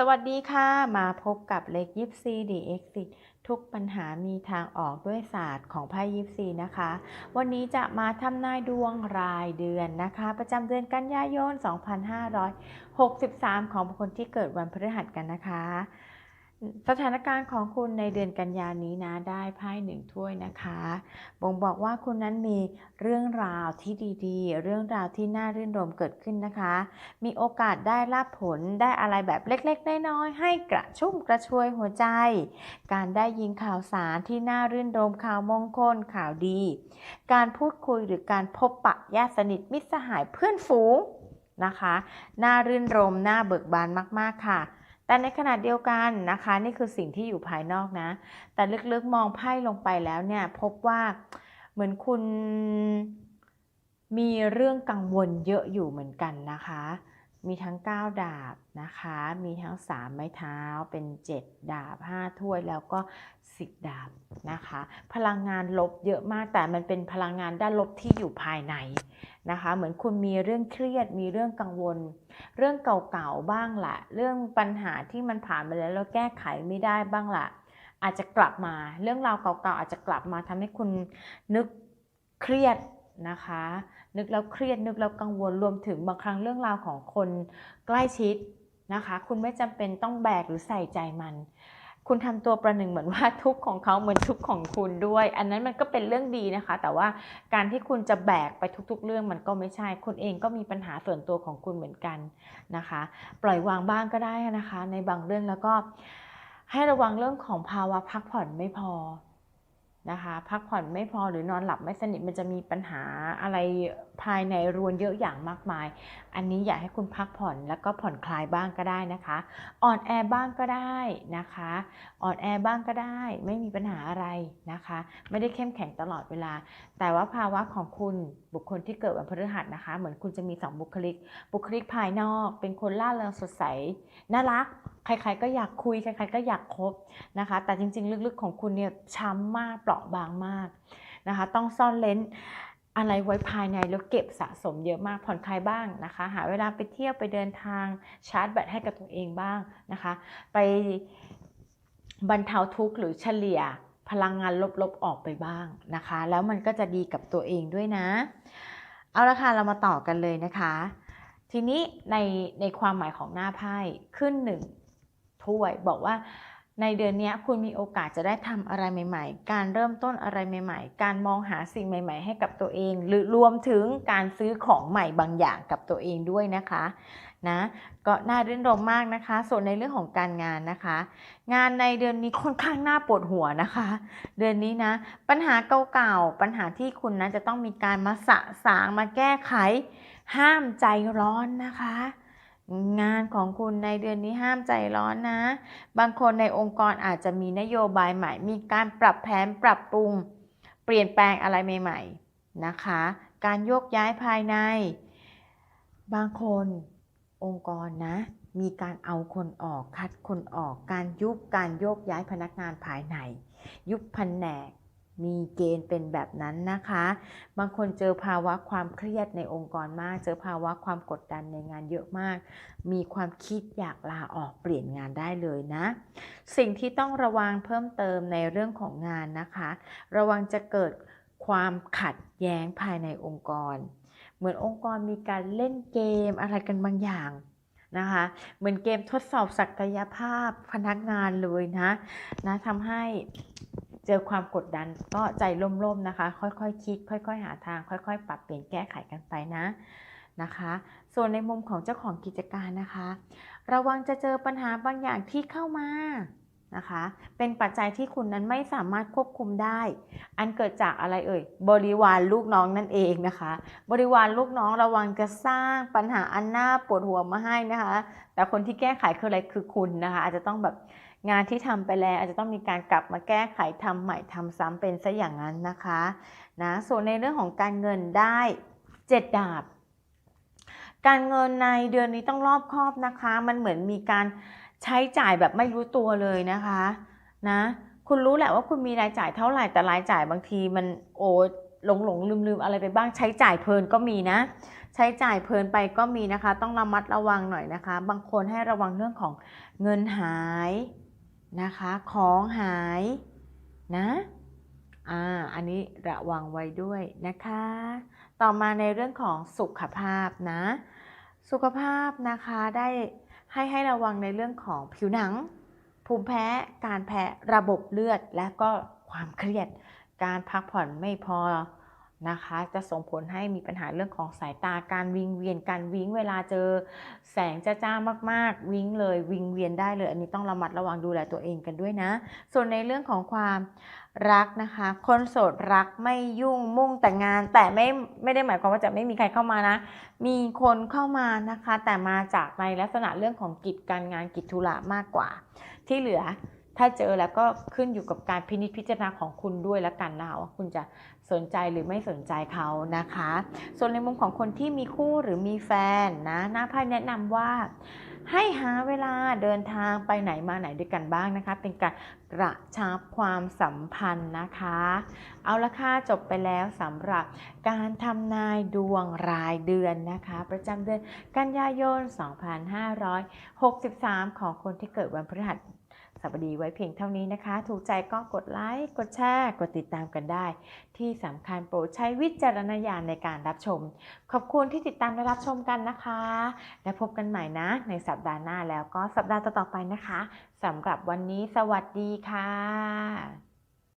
สวัสดีค่ะ มาพบกับเลขยิปซีดีเอ็กซิทุกปัญหามีทางออกด้วยศาสตร์ของไพ่ยิปซีนะคะ วันนี้จะมาทำนายดวงรายเดือนนะคะ ประจำเดือนกันยายน 2563 ของบุคคลที่เกิดวันพฤหัสกันนะคะ สถานการณ์ของคุณในเดือนกันยานี้นะได้ไพ่หนึ่งถ้วยนะคะบ่งบอกว่าคุณนั้นมีเรื่องราวที่ดีๆ เรื่องราวที่น่ารื่นรมเกิดขึ้นนะคะ มีโอกาสได้รับผลได้อะไรแบบเล็กๆน้อยๆให้กระชุ่มกระชวยหัวใจ การได้ยินข่าวสารที่น่ารื่นรมข่าวมงคลข่าวดี การพูดคุยหรือการพบปะญาติสนิทมิตรสหายเพื่อนฝูงนะคะน่ารื่นรมน่าเบิกบานมากๆค่ะ แต่ในขณะเดียวกันนะคะ นี่คือสิ่งที่อยู่ภายนอกนะ แต่ลึกๆมองไพ่ลงไปแล้วเนี่ย พบว่าเหมือนคุณมีเรื่องกังวลเยอะอยู่เหมือนกันนะคะ มีทั้ง 9 ดาบนะคะ มีทั้ง 3 ไม้เท้า เป็น 7 ดาบ 5 ถ้วย แล้วก็ 10 ดาบนะคะ พลังงานลบเยอะมาก แต่มันเป็นพลังงานด้านลบที่อยู่ภายในนะคะ เหมือนคุณมีเรื่องเครียด มีเรื่องกังวล เรื่องเก่าๆบ้างละ เรื่องปัญหาที่มันผ่านไปแล้วแล้วแก้ไขไม่ได้บ้างละอาจจะกลับมา เรื่องราวเก่าๆอาจจะกลับมาทำให้คุณนึกเครียด นะคะ นึกแล้วเครียดนึกแล้วกังวลรวมถึงบางครั้งเรื่องราวของคนใกล้ชิดนะคะ คุณไม่จำเป็นต้องแบกหรือใส่ใจมัน คุณทำตัวประหนึ่งเหมือนว่าทุกข์ของเขาเหมือนทุกข์ของคุณด้วย อันนั้นมันก็เป็นเรื่องดีนะคะ แต่ว่าการที่คุณจะแบกไปทุก ๆ เรื่องมันก็ไม่ใช่คุณเองก็มีปัญหาส่วนตัวของคุณเหมือนกันนะคะ ปล่อยวางบ้างก็ได้นะคะ ในบางเรื่องแล้วก็ให้ระวังเรื่องของภาวะพักผ่อนไม่พอ นะคะ พักผ่อนไม่พอหรือนอนหลับไม่สนิทมันจะมีปัญหาอะไร ภายในรวนเยอะอย่างมากมาย อันนี้อยากให้คุณพักผ่อนแล้วก็ผ่อนคลายบ้างก็ได้นะคะ อ่อนแอบ้างก็ได้นะคะ อ่อนแอบ้างก็ได้ ไม่มีปัญหาอะไรนะคะ ไม่ได้เข้มแข็งตลอดเวลา แต่ว่าภาวะของคุณบุคคลที่เกิดวันพฤหัสนะคะ เหมือนคุณจะมีสองบุคลิก บุคลิกภายนอก เป็นคนล่าเริงสดใส น่ารัก ใครๆก็อยากคุย ใครๆก็อยากคบนะคะ แต่จริงๆ ลึกๆ ของคุณเนี่ยช้ำมาก เปราะบางมากนะคะ ต้องซ่อนเลน อะไรไว้ภายในแล้วเก็บสะสมเยอะมากผ่อนคลายบ้างนะคะ หาเวลาไปเที่ยวไปเดินทางชาร์จแบตให้กับตัวเองบ้างนะคะ ไปบรรเทาทุกข์หรือเฉลี่ยพลังงานลบๆออกไปบ้างนะคะ แล้วมันก็จะดีกับตัวเองด้วยนะ เอาละค่ะเรามาต่อกันเลยนะคะ ทีนี้ในในความหมายของหน้าไพ่ขึ้นหนึ่งถ้วยบอกว่า ในเดือนนี้คุณมีโอกาสจะได้ทำอะไรใหม่ ๆ การเริ่มต้นอะไรใหม่ ๆ การมองหาสิ่งใหม่ ๆ ให้กับตัวเอง หรือรวมถึงการซื้อของใหม่บางอย่างกับตัวเองด้วยนะคะนะก็น่ารื่นรมมากนะคะ ส่วนในเรื่องของการงานนะคะ งานในเดือนนี้ค่อนข้างน่าปวดหัวนะคะ เดือนนี้นะ ปัญหาเก่าๆปัญหาที่คุณนะจะต้องมีการมาสะสางมาแก้ไข ห้ามใจร้อนนะคะ งานของคุณในเดือนนี้ห้ามใจร้อนนะ บางคนในองค์กรอาจจะมีนโยบายใหม่ มีการปรับแผนปรับปรุง เปลี่ยนแปลงอะไรใหม่ๆนะคะ การโยกย้ายภายใน บางคนองค์กรนะ มีการเอาคนออกคัดคนออก การยุบการโยกย้ายพนักงานภายใน ยุบแผนก มีเกณฑ์เป็นแบบนั้นนะคะ บางคนเจอภาวะความเครียดในองค์กรมาก เจอภาวะความกดดันในงานเยอะมาก มีความคิดอยากลาออกเปลี่ยนงานได้เลยนะ สิ่งที่ต้องระวังเพิ่มเติมในเรื่องของงานนะคะ ระวังจะเกิดความขัดแย้งภายในองค์กร เหมือนองค์กรมีการเล่นเกมอะไรกันบางอย่างนะคะเหมือนเกมทดสอบศักยภาพพนักงานเลยนะนะทำให้ เจอความกดดันก็ใจล่มๆนะคะ ค่อยๆคคิด ค่อย ๆ หาทาง ค่อย ๆ ปรับเปลี่ยนแก้ไขกันไปนะนะคะ ส่วนในมุมของเจ้าของกิจการนะคะ ระวังจะเจอปัญหาบางอย่างที่เข้ามา นะคะ เป็นปัจจัยที่คุณนั้นไม่สามารถควบคุมได้ อันเกิดจากอะไรเอ่ย บริวารลูกน้องนั่นเองนะคะ บริวารลูกน้องระวังจะสร้างปัญหาอันน่าปวดหัวมาให้นะคะ แต่คนที่แก้ไขคืออะไรคือคุณนะคะ อาจจะต้องแบบงานที่ทำไปแล้วอาจจะต้องมีการกลับมาแก้ไขทำใหม่ทำซ้ำเป็นซะอย่างนั้นนะคะนะส่วนในเรื่องของการเงินได้เจ็ดดาบ การเงินในเดือนนี้ต้องรอบคอบนะคะ มันเหมือนมีการ ใช้จ่ายแบบไม่รู้ตัวเลยนะคะนะคุณรู้แหละว่าคุณมีรายจ่ายเท่าไหร่แต่รายจ่ายบางทีมันโอ้หลงหลงลืมลืมอะไรไปบ้างใช้จ่ายเพลินก็มีนะ ใช้จ่ายเพลินไปก็มีนะคะ ต้องระมัดระวังหน่อยนะคะ บางคนให้ระวังเรื่องของเงินหายนะคะ ของหายนะอ่าอันนี้ระวังไว้ด้วยนะคะ ต่อมาในเรื่องของสุขภาพนะ สุขภาพนะคะได้ ให้ให้ระวังในเรื่องของผิวหนัง ภูมิแพ้ การแพ้ระบบเลือด และก็ความเครียด การพักผ่อนไม่พอ นะคะ จะส่งผลให้มีปัญหาเรื่องของสายตาการวิงเวียนการวิงเวลาเจอแสงจ้ามากๆ วิงเลยวิงเวียนได้เลย อันนี้ต้องระมัดระวังดูแลตัวเองกันด้วยนะ ส่วนในเรื่องของความรักนะคะ คนโสดรักไม่ยุ่งมุ่งแต่งงาน แต่ไม่ไม่ได้หมายความว่าจะไม่มีใครเข้ามานะ มีคนเข้ามานะคะ แต่มาจากในลักษณะเรื่องของกิจการงานกิจธุระมากกว่า ที่เหลือ ถ้าเจอแล้วก็ขึ้นอยู่กับการพินิจพิจารณาของคุณด้วยล้วกันนะคะว่าคุณจะสนใจหรือไม่สนใจเขานะคะ ส่วนในมุมของคนที่มีคู่หรือมีแฟนนะหน้าไพ่แนะนำว่าให้หาเวลาเดินทางไปไหนมาไหนด้วยกันบ้างนะคะ เป็นการกระชับความสัมพันธ์นะคะ เอาละค่ะจบไปแล้วสำหรับการทำนายดวงรายเดือนนะคะ ประจำเดือนกันยายน 2563 ของคนที่เกิดวันพฤหัส สัปดีไว้เพียงเท่านี้นะคะ ถูกใจก็กดไลค์ กดแชร์ กดติดตามกันได้ ที่สำคัญโปรดใช้วิจารณญาณในการรับชม ขอบคุณที่ติดตามและรับชมกันนะคะ และพบกันใหม่นะ ในสัปดาห์หน้าแล้วก็สัปดาห์ต่อๆไปนะคะสำหรับวันนี้สวัสดีค่ะ